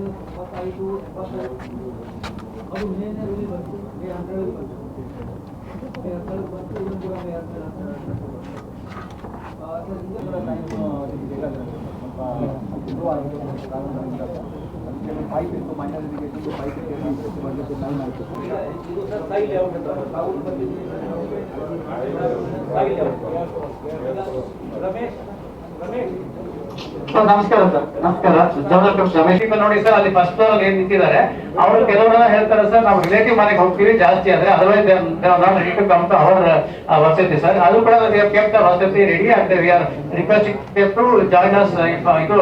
what I do, what I do. और उन्हें ने उन्हें बनते मेरा अंदर भी बनते मेरा अंदर बनते उन्हें पूरा मेरा अंदर आता है थोड़ा टाइम देगा दो आगे कारण फाइव तो माइनस इंडिकेशन तो फाइव के बढ़ने से नाइन आउट सही लेआउट है रमेश रमेश ಸರ್, ನಮಸ್ಕಾರ ಸರ್. ನಮಸ್ಕಾರ. ರಮೇಶ್ ನೋಡಿ ಸರ್, ಅಲ್ಲಿ ಫಸ್ಟ್ ಫ್ಲೋರ್ ಏನ್ ನಿಂತಿದ್ದಾರೆ? ಅವರು ಕೆಲವರೆಲ್ಲ ಹೇಳ್ತಾರೆ ಸರ್, ನಾವು ರಿಲೇಟಿವ್ ಮನೆಗೆ ಹೋಗ್ತೀವಿ, ಜಾಸ್ತಿ ಆದ್ರೆ ಅದರ್ವೈಸ್ ನಾಟ್ ರೆಡಿ ಟು ವಸತಿ ಸರ್. ಅದು ಕೂಡ ಕೆಪ್ಟ ವಸತಿ ready and are requesting to join us ಇದು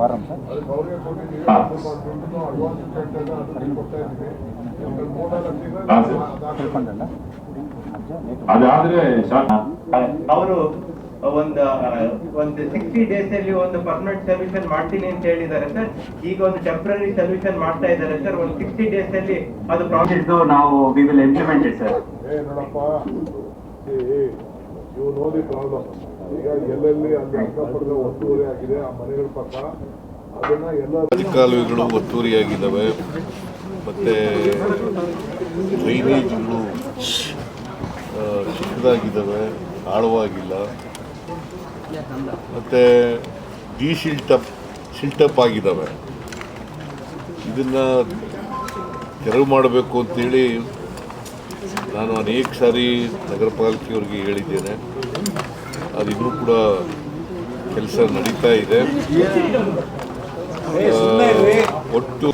ವಾರಂ ಸರ್. ತಿಳ್ಕೊಂಡಲ್ಲ ಅದಾದ್ರೆ ಅವರು ಒಂದು ಒಂದು ಸಿಕ್ಸ್ಟಿ ಡೇಸ್ ಅಲ್ಲಿ ಒಂದು ಪರ್ಮನೆಂಟ್ ಸೊಲ್ಯೂಷನ್ ಮಾಡ್ತೀನಿ ಅಂತ ಹೇಳಿದ್ದಾರೆ ಸರ್. ಈಗ ಒಂದು ಟೆಂಪ್ರರಿ ಸೊಲ್ಯೂಷನ್ ಮಾಡ್ತಾ ಇದ್ದಾರೆ ಸರ್. ಒಂದು ಸಿಕ್ಸ್ಟಿ ಡೇಸ್ ಅಲ್ಲಿ ಅದು ಪ್ರಾಜೆಕ್ಟ್ ನಾವು ವಿ ವಿಲ್ ಇಂಪ್ಲಿಮೆಂಟ್ ಸರ್ ಏ ನೋಡಪ್ಪ. ಇವು ನೋಡಿ ಪ್ರಾಬ್ಲಮ್. ಈಗ ಎಲ್ಲೆಲ್ಲಿ ಅಲ್ಲಿ ಅಕ್ಕಪಕ್ಕದ ಒತ್ತುವರಿ ಆಗಿದೆ, ಆ ಮನೆಗಳ ಪಕ್ಕ, ಅದನ್ನ ಎಲ್ಲ ಕಾಲುವೆಗಳು ಒತ್ತುವರಿಯಾಗಿದ್ದಾವೆ. ಮತ್ತೆ ಡ್ರೈನೇಜ್ಗಳು ಚಿಕ್ಕದಾಗಿದ್ದಾವೆ, ಆಳವಾಗಿಲ್ಲ. ಮತ್ತು ಡಿ ಶಿಲ್ಟಪ್ ಶಿಲ್ಟಪ್ ಆಗಿದ್ದಾವೆ. ಇದನ್ನು ತೆರವು ಮಾಡಬೇಕು ಅಂತೇಳಿ ನಾನು ಅನೇಕ ಸಾರಿ ನಗರ ಪಾಲಿಕೆಯವರಿಗೆ ಹೇಳಿದ್ದೇನೆ. ಅದಿನ್ನೂ ಕೂಡ ಕೆಲಸ ನಡೀತಾ ಇದೆ. ಒಟ್ಟು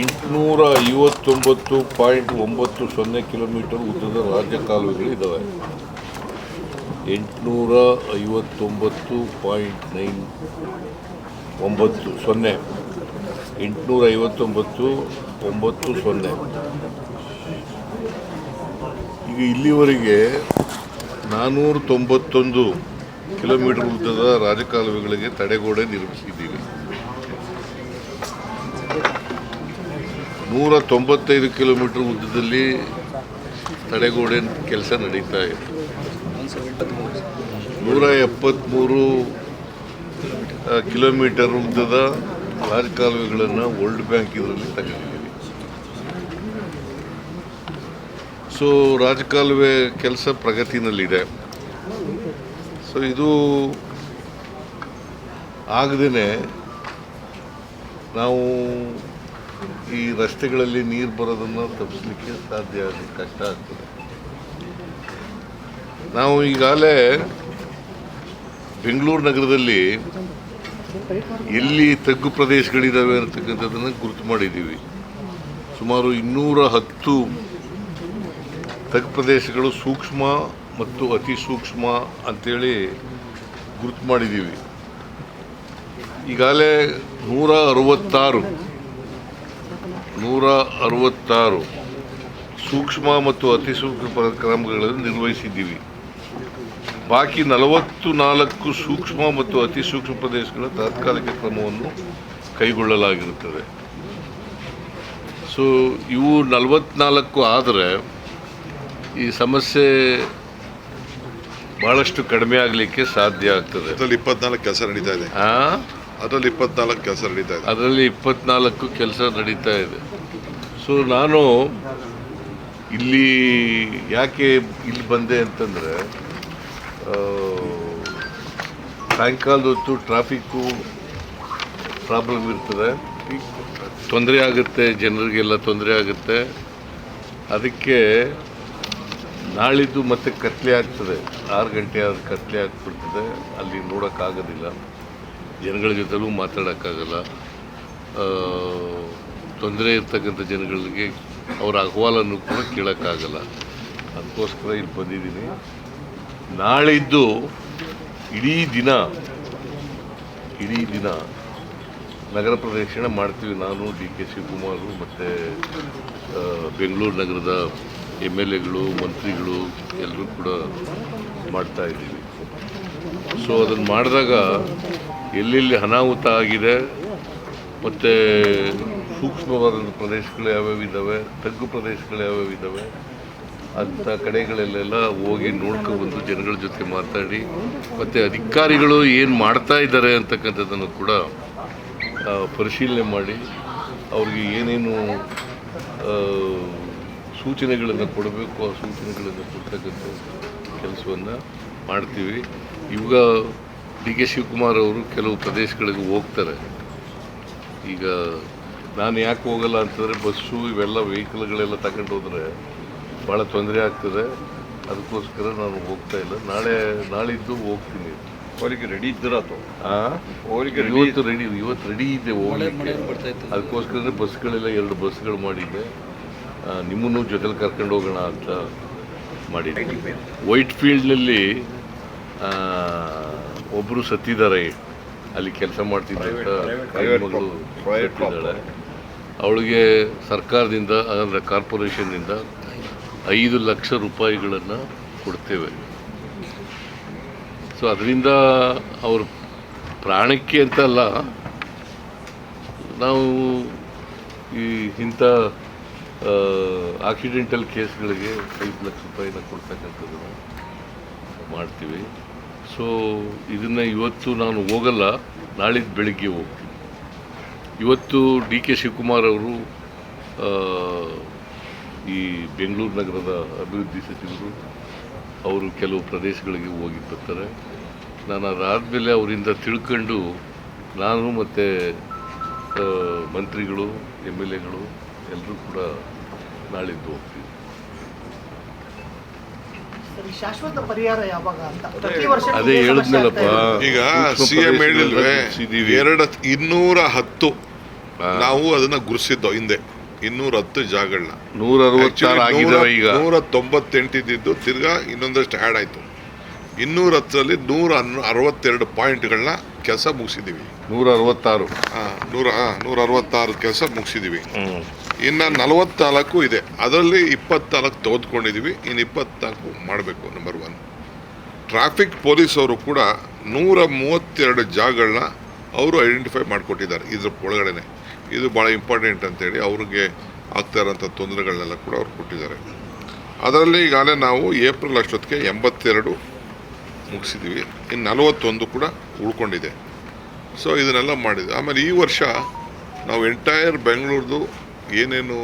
ಎಂಟುನೂರ ಐವತ್ತೊಂಬತ್ತು ಪಾಯಿಂಟ್ ಒಂಬತ್ತು ಸೊನ್ನೆ ಕಿಲೋಮೀಟರ್ ಉದ್ದದ ರಾಜ್ಯ ಕಾಲುವೆಗಳು ಇದ್ದಾವೆ ಎಂಟುನೂರ ಐವತ್ತೊಂಬತ್ತು ಪಾಯಿಂಟ್ ನೈನ್ ಒಂಬತ್ತು ಸೊನ್ನೆ. ಎಂಟುನೂರ ಐವತ್ತೊಂಬತ್ತು ಒಂಬತ್ತು ಸೊನ್ನೆ. ಈಗ ಇಲ್ಲಿವರೆಗೆ ನಾನ್ನೂರ ತೊಂಬತ್ತೊಂದು ಕಿಲೋಮೀಟರ್ ಉದ್ದದ ರಾಜಕಾಲುವೆಗಳಿಗೆ ತಡೆಗೋಡೆ ನಿರ್ಮಿಸಿದ್ದೀವಿ. ನೂರ ತೊಂಬತ್ತೈದು ಕಿಲೋಮೀಟರ್ ಉದ್ದದಲ್ಲಿ ತಡೆಗೋಡೆ ಕೆಲಸ ನಡೀತಾ ಇದೆ ನೂರ ಎಪ್ಪತ್ತ್ಮೂರು ಕಿಲೋಮೀಟರ್ ಉದ್ದದ ರಾಜಕಾಲುವೆಗಳನ್ನು ವರ್ಲ್ಡ್ ಬ್ಯಾಂಕ್ ಇದರಲ್ಲಿ ತಗೊಂಡಿದ್ದೀವಿ ಸೊ ರಾಜಕಾಲುವೆ ಕೆಲಸ ಪ್ರಗತಿನಲ್ಲಿದೆ. ಸೊ ಇದು ಆಗದೇ ನಾವು ಈ ರಸ್ತೆಗಳಲ್ಲಿ ನೀರು ಬರೋದನ್ನು ತಪ್ಪಿಸ್ಲಿಕ್ಕೆ ಸಾಧ್ಯ ಆಗಿ ಕಷ್ಟ ಆಗ್ತದೆ. ನಾವು ಈಗಾಗಲೇ ಬೆಂಗಳೂರು ನಗರದಲ್ಲಿ ಎಲ್ಲಿ ತಗ್ಗು ಪ್ರದೇಶಗಳಿದ್ದಾವೆ ಅಂತಕ್ಕಂಥದ್ದನ್ನು ಗುರುತು ಮಾಡಿದ್ದೀವಿ. ಸುಮಾರು ಇನ್ನೂರ ಹತ್ತು ತಗ್ಗು ಪ್ರದೇಶಗಳು ಸೂಕ್ಷ್ಮ ಮತ್ತು ಅತಿ ಸೂಕ್ಷ್ಮ ಅಂತೇಳಿ ಗುರುತು ಮಾಡಿದ್ದೀವಿ. ಈಗಾಗಲೇ ನೂರ ಅರವತ್ತಾರು ನೂರ ಅರವತ್ತಾರು ಸೂಕ್ಷ್ಮ ಮತ್ತು ಅತಿ ಸೂಕ್ಷ್ಮ ಕ್ರಮಗಳನ್ನು ನಿರ್ವಹಿಸಿದ್ದೀವಿ. ಬಾಕಿ ನಲವತ್ತು ನಾಲ್ಕು ಸೂಕ್ಷ್ಮ ಮತ್ತು ಅತಿ ಸೂಕ್ಷ್ಮ ಪ್ರದೇಶಗಳ ತಾತ್ಕಾಲಿಕ ಕ್ರಮವನ್ನು ಕೈಗೊಳ್ಳಲಾಗಿರುತ್ತದೆ. ಸೊ ಇವು ನಲವತ್ನಾಲ್ಕು ಆದರೆ ಈ ಸಮಸ್ಯೆ ಬಹಳಷ್ಟು ಕಡಿಮೆ ಆಗಲಿಕ್ಕೆ ಸಾಧ್ಯ ಆಗ್ತದೆ. ಅದರಲ್ಲಿ ಇಪ್ಪತ್ನಾಲ್ಕು ಕೆಲಸ ನಡೀತಾ ಇದೆ. ಅದರಲ್ಲಿ ಇಪ್ಪತ್ನಾಲ್ಕು ಕೆಲಸ ನಡೀತಾ ಇದೆ. ಅದರಲ್ಲಿ ಇಪ್ಪತ್ನಾಲ್ಕು ಕೆಲಸ ನಡೀತಾ ಇದೆ. ಸೊ ನಾನು ಇಲ್ಲಿ ಯಾಕೆ ಇಲ್ಲಿ ಬಂದೆ ಅಂತಂದರೆ ಸಾಯಂಕಾಲದ ಹೊತ್ತು ಟ್ರಾಫಿಕ್ಕು ಪ್ರಾಬ್ಲಮ್ ಇರ್ತದೆ. ತೊಂದರೆ ಆಗುತ್ತೆ ಜನರಿಗೆಲ್ಲ ತೊಂದರೆ ಆಗುತ್ತೆ. ಅದಕ್ಕೆ ನಾಳಿದ್ದು ಮತ್ತೆ ಕತ್ಲೆ ಆಗ್ತದೆ. ಆರು ಗಂಟೆ ಆದ ಕತ್ಲೆ ಆಗ್ಬಿಡ್ತದೆ. ಅಲ್ಲಿ ನೋಡೋಕ್ಕಾಗೋದಿಲ್ಲ. ಜನಗಳ ಜೊತೆಲೂ ಮಾತಾಡೋಕ್ಕಾಗಲ್ಲ. ತೊಂದರೆ ಇರ್ತಕ್ಕಂಥ ಜನಗಳಿಗೆ ಅವರ ಅಹವಾಲನ್ನು ಕೂಡ ಕೇಳೋಕ್ಕಾಗಲ್ಲ. ಅದಕ್ಕೋಸ್ಕರ ಇಲ್ಲಿ ಬಂದಿದ್ದೀನಿ. ನಾಳಿದ್ದು ಇಡೀ ದಿನ ಇಡೀ ದಿನ ನಗರ ಪ್ರದಕ್ಷಿಣೆ ಮಾಡ್ತೀವಿ ನಾನು, ಡಿ ಕೆ ಶಿವಕುಮಾರು ಮತ್ತು ಬೆಂಗಳೂರು ನಗರದ ಎಂ ಎಲ್ ಎಗಳು, ಮಂತ್ರಿಗಳು ಎಲ್ಲರೂ ಕೂಡ ಮಾಡ್ತಾ ಇದ್ದೀವಿ. ಸೊ ಅದನ್ನು ಮಾಡಿದಾಗ ಎಲ್ಲೆಲ್ಲಿ ಅನಾಹುತ ಆಗಿದೆ, ಮತ್ತು ಸೂಕ್ಷ್ಮವಾದಂಥ ಪ್ರದೇಶಗಳು ಯಾವ್ಯಾವ ಇದ್ದಾವೆ, ತಗ್ಗು ಪ್ರದೇಶಗಳು ಯಾವ್ಯಾವ ಇದ್ದಾವೆ, ಅಂಥ ಕಡೆಗಳಲ್ಲೆಲ್ಲ ಹೋಗಿ ನೋಡ್ಕೊಬಂದು ಜನಗಳ ಜೊತೆ ಮಾತಾಡಿ, ಮತ್ತು ಅಧಿಕಾರಿಗಳು ಏನು ಮಾಡ್ತಾ ಇದ್ದಾರೆ ಅಂತಕ್ಕಂಥದ್ದನ್ನು ಕೂಡ ಪರಿಶೀಲನೆ ಮಾಡಿ, ಅವ್ರಿಗೆ ಏನೇನು ಸೂಚನೆಗಳನ್ನು ಕೊಡಬೇಕು ಆ ಸೂಚನೆಗಳನ್ನು ಕೊಡ್ತಕ್ಕಂಥ ಕೆಲಸವನ್ನು ಮಾಡ್ತೀವಿ. ಇವಾಗ ಡಿ ಕೆ ಶಿವಕುಮಾರ್ ಅವರು ಕೆಲವು ಪ್ರದೇಶಗಳಿಗೆ ಹೋಗ್ತಾರೆ. ಈಗ ನಾನು ಯಾಕೆ ಹೋಗಲ್ಲ ಅಂತಂದರೆ ಬಸ್ಸು ಇವೆಲ್ಲ ವೆಹಿಕಲ್ಗಳೆಲ್ಲ ತಗೊಂಡು ಹೋದರೆ ಭಾಳ ತೊಂದರೆ ಆಗ್ತದೆ. ಅದಕ್ಕೋಸ್ಕರ ನಾನು ಹೋಗ್ತಾ ಇಲ್ಲ. ನಾಳೆ ನಾಳಿದ್ದು ಹೋಗ್ತೀನಿ. ಅವರಿಗೆ ರೆಡಿ ಇದ್ದೀರಾ? ಅವರಿಗೆ ಇವತ್ತು ರೆಡಿ ಇವತ್ತು ರೆಡಿ ಇದೆ ಹೋಗ್ಲಿಕ್ಕೆ. ಅದಕ್ಕೋಸ್ಕರ ಬಸ್ಗಳೆಲ್ಲ ಎರಡು ಬಸ್ಗಳು ಮಾಡಿದ್ದೆ. ನಿಮ್ಮನ್ನು ಜೊತೆಲಿ ಕರ್ಕೊಂಡು ಹೋಗೋಣ ಅಂತ ಮಾಡಿದ್ದೆ ವೈಟ್ ಫೀಲ್ಡ್ನಲ್ಲಿ ಒಬ್ಬರು ಸತ್ತಿದ್ದಾರೆ. ಅಲ್ಲಿ ಕೆಲಸ ಮಗಳು ಸತ್ತಿದ್ದಾಳೆ ಅವಳಿಗೆ ಸರ್ಕಾರದಿಂದ ಅಂದರೆ ಕಾರ್ಪೊರೇಷನ್ನಿಂದ ಐದು ಲಕ್ಷ ರೂಪಾಯಿಗಳನ್ನು ಕೊಡ್ತೇವೆ. ಸೊ ಅದರಿಂದ ಅವ್ರ ಪ್ರಾಣಕ್ಕೆ ಅಂತ ಅಲ್ಲ ನಾವು ಈ ಇಂಥ ಆಕ್ಸಿಡೆಂಟಲ್ ಕೇಸ್ಗಳಿಗೆ ಐದು ಲಕ್ಷ ರೂಪಾಯಿನ ಕೊಡ್ತಕ್ಕಂಥದ್ದನ್ನು ಮಾಡ್ತೀವಿ. ಸೊ ಇದನ್ನು ಇವತ್ತು ನಾನು ಹೋಗಲ್ಲ ನಾಳಿದ್ದು ಬೆಳಿಗ್ಗೆ ಹೋಗ್ತೀನಿ. ಇವತ್ತು ಡಿ ಕೆ ಶಿವಕುಮಾರ್ ಅವರು ಈ ಬೆಂಗಳೂರು ನಗರದ ಅಭಿವೃದ್ಧಿ ಸಚಿವರು ಅವರು ಕೆಲವು ಪ್ರದೇಶಗಳಿಗೆ ಹೋಗಿ ಬರ್ತಾರೆ. ನಾನು ಅದಾದಮೇಲೆ ಅವರಿಂದ ತಿಳ್ಕೊಂಡು ನಾನು ಮತ್ತು ಮಂತ್ರಿಗಳು, ಎಂ ಎಲ್ ಎಗಳು ಎಲ್ಲರೂ ಕೂಡ ನಾಳಿದ್ದು ಹೋಗ್ತೀವಿ. ಸರಿ ಶಾಶ್ವತ ಪರಿಹಾರ ಯಾವಾಗ ಅಂತ? ಪ್ರತಿ ವರ್ಷ ಅದೇ ಹೇಳಿದ್ನಲ್ಲಪ್ಪ ಈಗ ಸಿ ಎಂ ಹೇಳಿಲ್ವೇ. ಎರಡು ಇನ್ನೂರ ಹತ್ತು. ನಾವು ಅದನ್ನ ಗುರುಸಿದ್ದೋ ಹಿಂದೆ. ಇನ್ನೂರ ಹತ್ತು ಜಾಗಗಳನ್ನ ನೂರ ಅರವತ್ತಾರು ಈಗ. ನೂರ ತೊಂಬತ್ತೆಂಟಿದ್ದು ತಿರ್ಗಾ ಇನ್ನೊಂದಷ್ಟು ಆ್ಯಡ್ ಆಯ್ತು. ಇನ್ನೂರ ಹತ್ತರಲ್ಲಿ ನೂರ ಅರವತ್ತೆರಡು ಪಾಯಿಂಟ್ಗಳನ್ನ ಕೆಲಸ ಮುಗಿಸಿದೀವಿ ನೂರ ಅರವತ್ತಾರು ನೂರ ಆ, ನೂರ ಅರವತ್ತಾರು ಕೆಲಸ ಮುಗಿಸಿದ್ದೀವಿ. ಇನ್ನು ನಲವತ್ತ್ನಾಲ್ಕು ಇದೆ. ಅದರಲ್ಲಿ ಇಪ್ಪತ್ನಾಲ್ಕು ತೆಗೆದುಕೊಂಡಿದ್ದೀವಿ ಇನ್ನು ಇಪ್ಪತ್ನಾಲ್ಕು ಮಾಡಬೇಕು ನಂಬರ್ ಒನ್ ಟ್ರಾಫಿಕ್ ಪೊಲೀಸ್ ಅವರು ಕೂಡ ನೂರ ಮೂವತ್ತೆರಡು ಜಾಗಗಳನ್ನ ಅವರು ಐಡೆಂಟಿಫೈ ಮಾಡಿಕೊಟ್ಟಿದ್ದಾರೆ ಇದ್ರ ಒಳಗಡೆನೆ. ಇದು ಭಾಳ ಇಂಪಾರ್ಟೆಂಟ್ ಅಂತೇಳಿ ಅವ್ರಿಗೆ ಆಗ್ತಾ ಇರೋಂಥ ತೊಂದರೆಗಳನ್ನೆಲ್ಲ ಕೂಡ ಅವ್ರು ಕೊಟ್ಟಿದ್ದಾರೆ. ಅದರಲ್ಲಿ ಈಗಾಗಲೇ ನಾವು ಏಪ್ರಿಲ್ ಅಷ್ಟೊತ್ತಿಗೆ ಎಂಬತ್ತೆರಡು ಮುಗಿಸಿದ್ದೀವಿ ಇನ್ನು ನಲವತ್ತೊಂದು ಕೂಡ ಉಳ್ಕೊಂಡಿದೆ. ಸೊ ಇದನ್ನೆಲ್ಲ ಮಾಡಿದ್ವಿ. ಆಮೇಲೆ ಈ ವರ್ಷ ನಾವು ಎಂಟೈರ್ ಬೆಂಗಳೂರ್ದು ಏನೇನು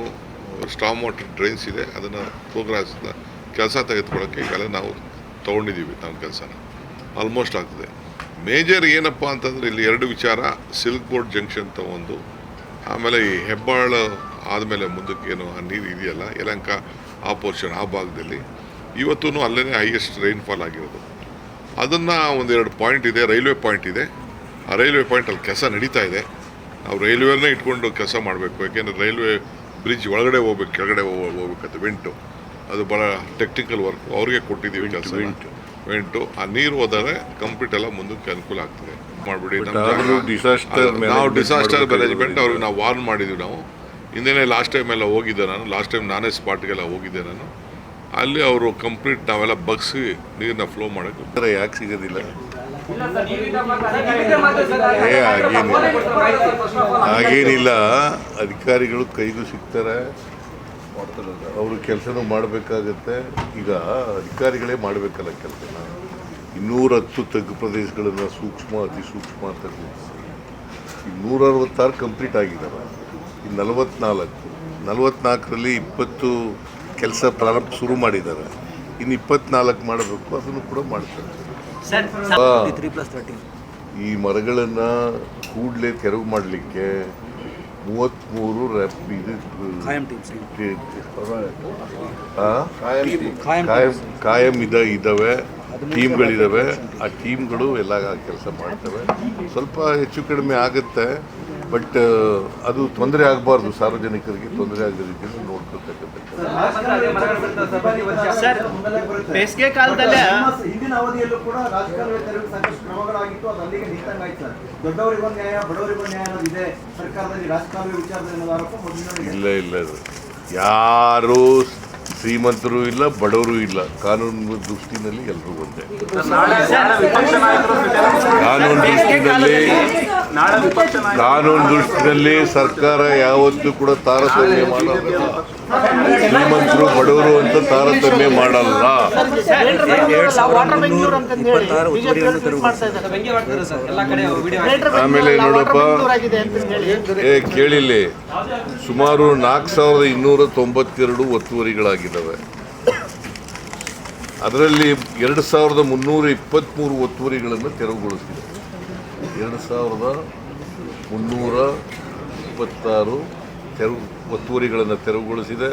ಸ್ಟಾಮ್ ವಾಟರ್ ಡ್ರೈನ್ಸ್ ಇದೆ, ಅದನ್ನು ಪ್ರೋಗ್ರಾಸ್ನ ಕೆಲಸ ತೆಗೆದುಕೊಳ್ಳೋಕ್ಕೆ ಈಗಲೇ ನಾವು ತೊಗೊಂಡಿದ್ದೀವಿ ನಮ್ಮ ಕೆಲಸನ. ಆಲ್ಮೋಸ್ಟ್ ಆಗ್ತದೆ. ಮೇಜರ್ ಏನಪ್ಪ ಅಂತಂದರೆ, ಇಲ್ಲಿ ಎರಡು ವಿಚಾರ ಸಿಲ್ಕ್ ಬೋರ್ಡ್ ಜಂಕ್ಷನ್ ತಗೊಂಡು ಆಮೇಲೆ ಈ ಹೆಬ್ಬಾಳ ಆದಮೇಲೆ ಮುಂದಕ್ಕೆ ಏನು, ಆ ನೀರು ಇದೆಯಲ್ಲ, ಯಲಂಕ ಆ ಪೋರ್ಷನ್ ಆ ಭಾಗದಲ್ಲಿ ಇವತ್ತೂ ಅಲ್ಲೇ ಹೈಯೆಸ್ಟ್ ರೈನ್ಫಾಲ್ ಆಗಿರೋದು. ಅದನ್ನು ಒಂದೆರಡು ಪಾಯಿಂಟ್ ಇದೆ ರೈಲ್ವೆ ಪಾಯಿಂಟ್ ಇದೆ. ಆ ರೈಲ್ವೆ ಪಾಯಿಂಟಲ್ಲಿ ಕೆಲಸ ನಡೀತಾ ಇದೆ. ನಾವು ರೈಲ್ವೆನೇ ಇಟ್ಕೊಂಡು ಕೆಲಸ ಮಾಡಬೇಕು. ಯಾಕೆಂದರೆ ರೈಲ್ವೆ ಬ್ರಿಡ್ಜ್ ಒಳಗಡೆ ಹೋಗ್ಬೇಕು ಕೆಳಗಡೆ ಹೋಗ್ಬೇಕಂತ ವೆಂಟು. ಅದು ಭಾಳ ಟೆಕ್ನಿಕಲ್ ವರ್ಕ್ ಅವ್ರಿಗೆ ಕೊಟ್ಟಿದ್ದೀವಿ ಕೆಲಸ ವೆಂಟು. ವೆಂಟು ಆ ನೀರು ಹೋದರೆ ಕಂಪ್ಲೀಟ್ ಎಲ್ಲ ಮುಂದಕ್ಕೆ ಅನುಕೂಲ ಆಗ್ತದೆ. ಮಾಡಿಬಿಡಿ ನಾವು ಡಿಸಾಸ್ಟರ್ ಮ್ಯಾನೇಜ್ಮೆಂಟ್ ಅವ್ರಿಗೆ ನಾವು ವಾರ್ನ್ ಮಾಡಿದ್ವಿ ನಾವು. ಹಿಂದೆನೇ ಲಾಸ್ಟ್ ಟೈಮ್ ಎಲ್ಲ ಹೋಗಿದ್ದೆ ನಾನು. ಲಾಸ್ಟ್ ಟೈಮ್ ನಾನೇ ಸ್ಪಾಟ್ಗೆಲ್ಲ ಹೋಗಿದ್ದೆ ನಾನು. ಅಲ್ಲಿ ಅವರು ಕಂಪ್ಲೀಟ್ ನಾವೆಲ್ಲ ಬಗ್ಸಿ ನೀರನ್ನ ಫ್ಲೋ ಮಾಡೋಕ್ಕೆ ಯಾಕೆ ಸಿಗೋದಿಲ್ಲ? ಹಾಗೇನಿಲ್ಲ. ಅಧಿಕಾರಿಗಳು ಕೈಗೂ ಸಿಗ್ತಾರೆ. ಅವರು ಕೆಲಸನೂ ಮಾಡಬೇಕಾಗತ್ತೆ. ಈಗ ಅಧಿಕಾರಿಗಳೇ ಮಾಡಬೇಕಲ್ಲ ಕೆಲಸ ಇನ್ನೂರ ಹತ್ತು ತಗ್ಗು ಪ್ರದೇಶಗಳನ್ನು ಸೂಕ್ಷ್ಮ ಅತಿ ಸೂಕ್ಷ್ಮ ಅಂತ ಗುರುತಿಸಿ. ಈಗ ನೂರ ಅರವತ್ತಾರು ಕಂಪ್ಲೀಟ್ ಆಗಿದ್ದಾರೆ ಈಗ ನಲವತ್ನಾಲ್ಕು ನಲವತ್ನಾಲ್ಕರಲ್ಲಿ ಇಪ್ಪತ್ತು ಕೆಲಸ ಪ್ರಾರಂಭ ಶುರು ಮಾಡಿದ್ದಾರೆ ಇನ್ನು ಇಪ್ಪತ್ನಾಲ್ಕು ಮಾಡಬೇಕು ಅದನ್ನು ಕೂಡ ಮಾಡ್ತಾರೆ. ಈ ಮರಗಳನ್ನು ಕೂಡಲೇ ತೆರವು ಮಾಡಲಿಕ್ಕೆ ಮೂವತ್ತ್ಮೂರು ರ್ಯಾಪ್ ಇದು? ಕಾಯಂ ಕಾಯಂ ಇದ ಇದ್ದಾವೆ ಟೀಮ್ಗಳಿದ್ದಾವೆ ಆ ಟೀಮ್ಗಳು ಎಲ್ಲ ಕೆಲಸ ಮಾಡ್ತವೆ. ಸ್ವಲ್ಪ ಹೆಚ್ಚು ಕಡಿಮೆ ಆಗುತ್ತೆ ಬಟ್ ಅದು ತೊಂದರೆ ಆಗಬಾರ್ದು. ಸಾರ್ವಜನಿಕರಿಗೆ ತೊಂದರೆ ಆಗದ ನೋಡ್ಕೊಳ್ತಕ್ಕಂಥ ಬೇಸಿಗೆ ಕಾಲದಲ್ಲೇ ಹಿಂದಿನ ಅವಧಿಯಲ್ಲೂ ಕೂಡ ರಾಜಕಾರಣ ತೆರವು ಸಾಕಷ್ಟು ಕ್ರಮಗಳಾಗಿತ್ತು ಅದು ಅಲ್ಲಿಗೆ ನಿಂತಂಗಾಯ್ತು ಸರ್. ದೊಡ್ಡವರಿಗೊಂದು ನ್ಯಾಯ ಬಡವರಿಗೊಂದು ನ್ಯಾಯ ಅನ್ನೋದು ಇದೆ. ಸರ್ಕಾರದಲ್ಲಿ ರಾಜಕಾರಣ ವಿಚಾರದಲ್ಲಿ ಅನ್ನೋದು ಆರೋಪ ಮೊದಲಿನ ಇಲ್ಲ ಇಲ್ಲ ಯಾರು ಶ್ರೀಮಂತರು ಇಲ್ಲ ಬಡವರು ಇಲ್ಲ. ಕಾನೂನು ದೃಷ್ಟಿನಲ್ಲಿ ಎಲ್ಲರೂ ಒಂದೇ. ಕಾನೂನು ದೃಷ್ಟಿನಲ್ಲಿ ಕಾನೂನು ದೃಷ್ಟಿನಲ್ಲಿ ಸರ್ಕಾರ ಯಾವತ್ತೂ ಕೂಡ ತಾರತಮ್ಯ ಮಾಡಲ್ಲ. ಶ್ರೀಮಂತರು ಬಡವರು ಅಂತ ತಾರತಮ್ಯ ಮಾಡಲ್ಲ. ವಾಟರ್ ಬೆಂಗಳೂರು ಅಂತಂದು ಹೇಳಿ ಬಿಜೆಪಿ ಟ್ವೀಟ್ ಮಾಡ್ತಾ ಇದ್ದಾರೆ ಆಮೇಲೆ ನೋಡಪ್ಪ. ಆಗಿದೆ ಅಂತ ಹೇಳಿ. ಏ ಕೇಳಿಲ್ಲಿ. ಸುಮಾರು ನಾಲ್ಕು ಸಾವಿರದ ಇನ್ನೂರ ತೊಂಬತ್ತೆರಡು ಒತ್ತುವರಿಗಳಾಗಿದ್ದಾವೆ. ಅದರಲ್ಲಿ ಎರಡು ಸಾವಿರದ ಮುನ್ನೂರ ಇಪ್ಪತ್ತ್ಮೂರು ಒತ್ತುವರಿಗಳನ್ನು ತೆರವುಗೊಳಿಸಿದೆ. ಎರಡು ಸಾವಿರದ ಮುನ್ನೂರ ಇಪ್ಪತ್ತಾರು ತೆರವು ಒತ್ತುವರಿಗಳನ್ನು ತೆರವುಗೊಳಿಸಿದೆ.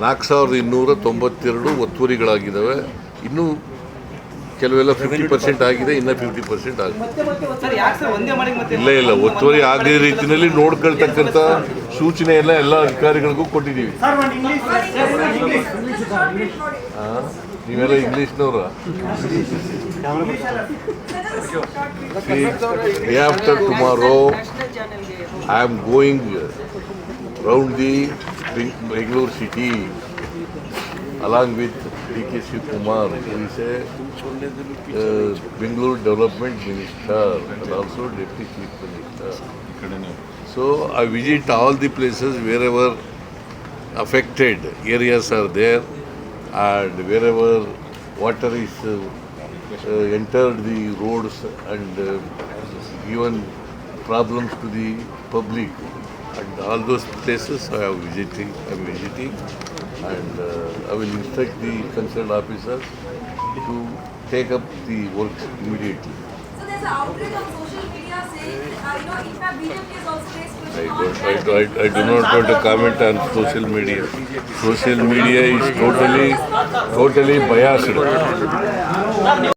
ನಾಲ್ಕು ಸಾವಿರದ ಇನ್ನೂರ ತೊಂಬತ್ತೆರಡು ಒತ್ತುವರಿಗಳಾಗಿದ್ದಾವೆ. ಇನ್ನೂ ಕೆಲವೆಲ್ಲ ಫಿಫ್ಟಿ ಪರ್ಸೆಂಟ್ ಆಗಿದೆ ಇನ್ನೂ ಫಿಫ್ಟಿ ಪರ್ಸೆಂಟ್ ಆಗಿದೆ. ಇಲ್ಲ ಇಲ್ಲ ಒತ್ತುವರಿ ಆಗದೇ ರೀತಿಯಲ್ಲಿ ನೋಡ್ಕೊಳ್ತಕ್ಕಂಥ ಸೂಚನೆ ಎಲ್ಲ ಎಲ್ಲ ಅಧಿಕಾರಿಗಳಿಗೂ ಕೊಟ್ಟಿದ್ದೀವಿ. ಆ? ನೀವೆಲ್ಲ ಇಂಗ್ಲೀಷ್ನವ್ರ? Day after tomorrow I am going round the Bangalore city along with D.K. Kumar, who is a uh, Bangalore Development Minister and also Deputy Chief Minister. So I visit all the places wherever affected areas are there and wherever water is uh, uh, entered the roads and uh, problems to the public and all those places I am visiting, I am visiting and uh, I will instruct the concerned officers to take up the works immediately. So there's an outrage on social media saying, uh, you know, in fact, BJP has also raised I don't, I, I, I do not want to comment on social media. Social media is totally, totally biased.